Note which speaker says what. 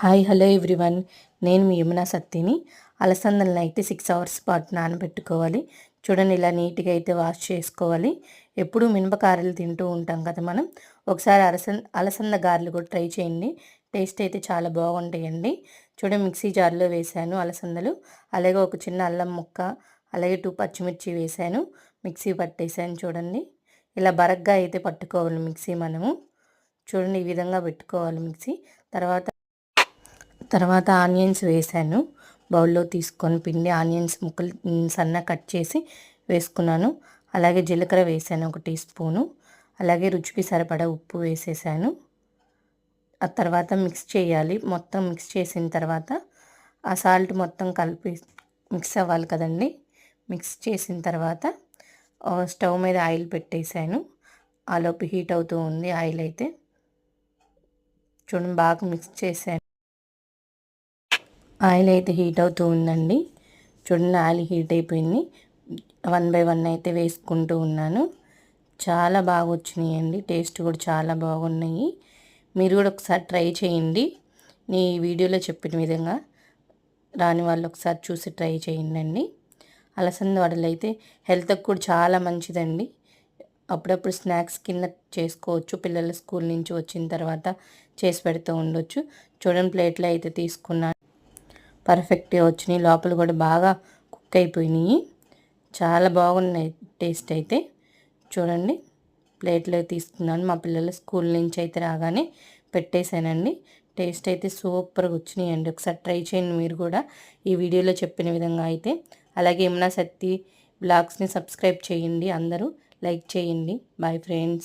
Speaker 1: Hi hello everyone. నేను మీ యమునా సత్తిని. అలసందలను అయితే six hours పాటు నానబెట్టుకోవాలి. చూడండి ఇలా నీట్గా అయితే వాష్ చేసుకోవాలి. ఎప్పుడూ మినపకారలు తింటూ ఉంటాం కదా మనం. ఒకసారి అలసంద అలసంద గారెలు కూడా ట్రై చేయండి. టేస్ట్ అయితే చాలా బాగుంటాయండి. చూడండి మిక్సీ జార్లో వేసాను అలసందలు. అలాగే ఒక చిన్న అల్లం ముక్క అలాగే టూ పచ్చిమిర్చి వేసాను. మిక్సీ పట్టేసాను చూడండి. ఇలా బరగ్గా అయితే పట్టుకోవాలి మిక్సీ మనము. చూడండి ఈ విధంగా పెట్టుకోవాలి మిక్సీ. తర్వాత తర్వాత ఆనియన్స్ వేసాను. బౌల్లో తీసుకొని పిండి ఆనియన్స్ ముక్కలు సన్న కట్ చేసి వేసుకున్నాను. అలాగే జీలకర్ర వేసాను ఒక టీ స్పూను. అలాగే రుచికి సరిపడా ఉప్పు వేసేసాను. ఆ తర్వాత మిక్స్ చేయాలి. మొత్తం మిక్స్ చేసిన తర్వాత ఆ సాల్ట్ మొత్తం కలిపి మిక్స్ అవ్వాలి కదండి. మిక్స్ చేసిన తర్వాత స్టవ్ మీద ఆయిల్ పెట్టేశాను ఆలోపు హీట్ అవుతూ ఉంది ఆయిల్ అయితే. చూడండి బాగా మిక్స్ చేశాను. ఆయిల్ అయితే హీట్ అవుతూ ఉందండి. చూడండి ఆయిల్ హీట్ అయిపోయింది. వన్ బై వన్ అయితే వేసుకుంటూ ఉన్నాను. చాలా బాగా వచ్చినాయండి. టేస్ట్ కూడా చాలా బాగున్నాయి. మీరు కూడా ఒకసారి ట్రై చేయండి. నీ వీడియోలో చెప్పిన విధంగా రాని వాళ్ళు ఒకసారి చూసి ట్రై చేయండి అలసంద వడలు అయితే హెల్త్కి కూడా చాలా మంచిదండి. అప్పుడప్పుడు స్నాక్స్ కింద చేసుకోవచ్చు. పిల్లల స్కూల్ నుంచి వచ్చిన తర్వాత చేసి పెడుతూ ఉండొచ్చు. చూడండి ప్లేట్లో అయితే తీసుకున్నాను. పర్ఫెక్ట్గా వచ్చినాయి. లోపల కూడా బాగా కుక్ అయిపోయినాయి. చాలా బాగున్నాయి టేస్ట్ అయితే. చూడండి ప్లేట్లో తీసుకున్నాను మా పిల్లలు స్కూల్ నుంచి అయితే రాగానే పెట్టేశానండి. టేస్ట్ అయితే సూపర్గా వచ్చినాయండి. ఒకసారి ట్రై చేయండి మీరు కూడా. ఈ వీడియోలో చెప్పిన విధంగా అయితే. అలాగే ఏమన్నా సత్తి బ్లాగ్స్ని సబ్స్క్రైబ్ చేయండి అందరూ. లైక్ చేయండి. Bye friends.